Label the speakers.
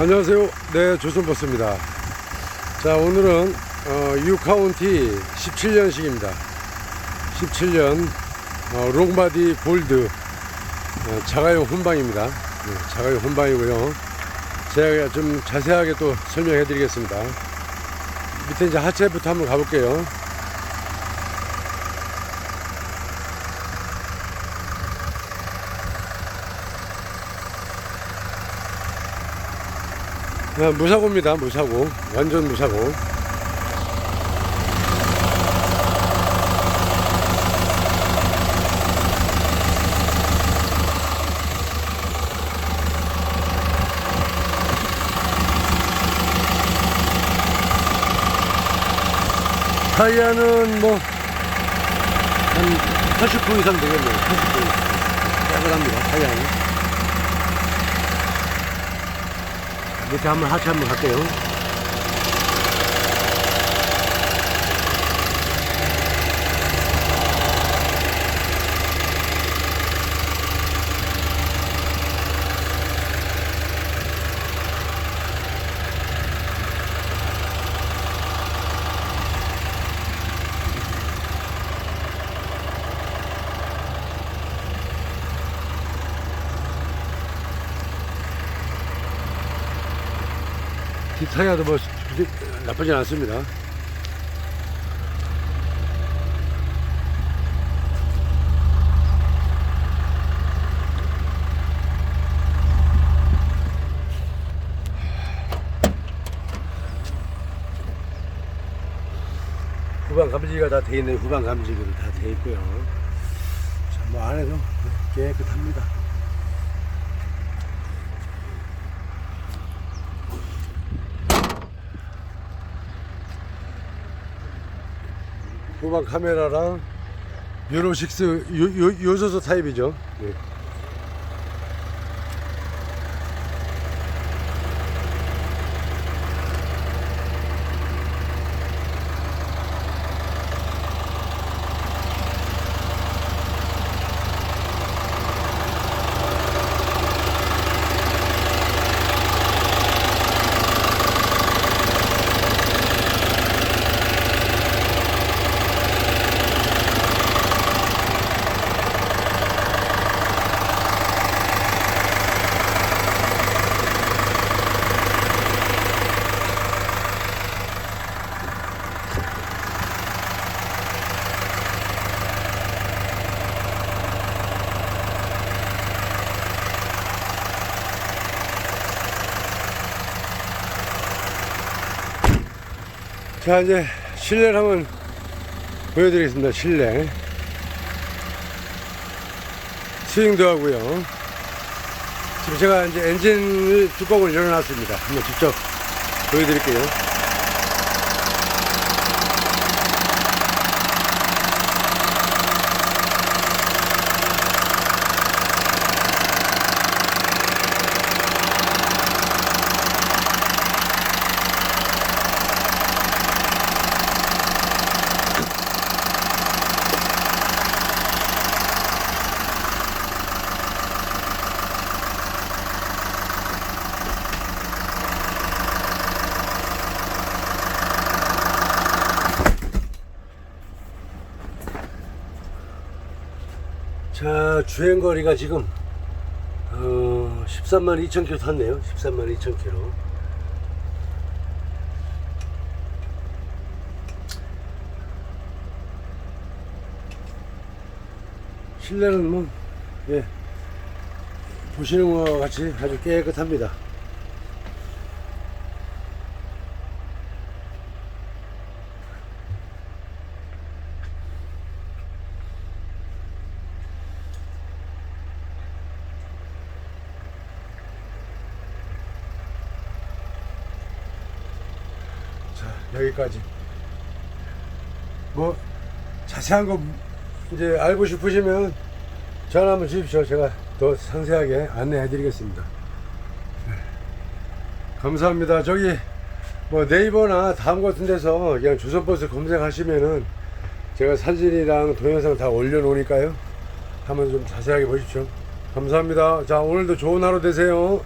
Speaker 1: 안녕하세요. 네, 조선버스입니다. 자, 오늘은 어, 유카운티 17년식입니다. 17년 어, 롱바디 골드 어, 자가용 혼방입니다. 네, 자가용 혼방이고요. 제가 좀 자세하게 또 설명해 드리겠습니다. 밑에 이제 하체부터 한번 가볼게요. 아, 무사고입니다. 무사고. 완전 무사고. 타이어는 뭐, 한 80% 이상 되겠네요. 80%. 깨끗합니다. 타이어는. 밑에 한번 하체 뒷타이어도 뭐 나쁘진 않습니다. 후방 감지기가 다 돼 있네요. 후방 감지기로 다돼 있고요. 자, 뭐 안에도 깨끗합니다. 후방 카메라랑 유로 6 요, 요, 요소수 타입이죠. 네. 자 이제 실내를 한번 보여드리겠습니다 실내. 스윙도 하고요. 지금 제가 이제 엔진 뚜껑을 열어놨습니다. 한번 직접 보여드릴게요 자 주행거리가 지금 어, 13만 2천 킬로 탔네요. 13만 2천 킬로. 실내는 뭐 예, 보시는 것과 같이 아주 깨끗합니다 자 여기까지. 뭐 자세한 거 이제 알고 싶으시면 전화 한번 주십시오. 제가 더 상세하게 안내해 드리겠습니다. 네. 감사합니다. 저기 뭐 네이버나 다음 같은 데서 그냥 조선버스 검색하시면은 제가 사진이랑 동영상 다 올려놓으니까요. 한번 좀 자세하게 보십시오. 감사합니다. 자 오늘도 좋은 하루 되세요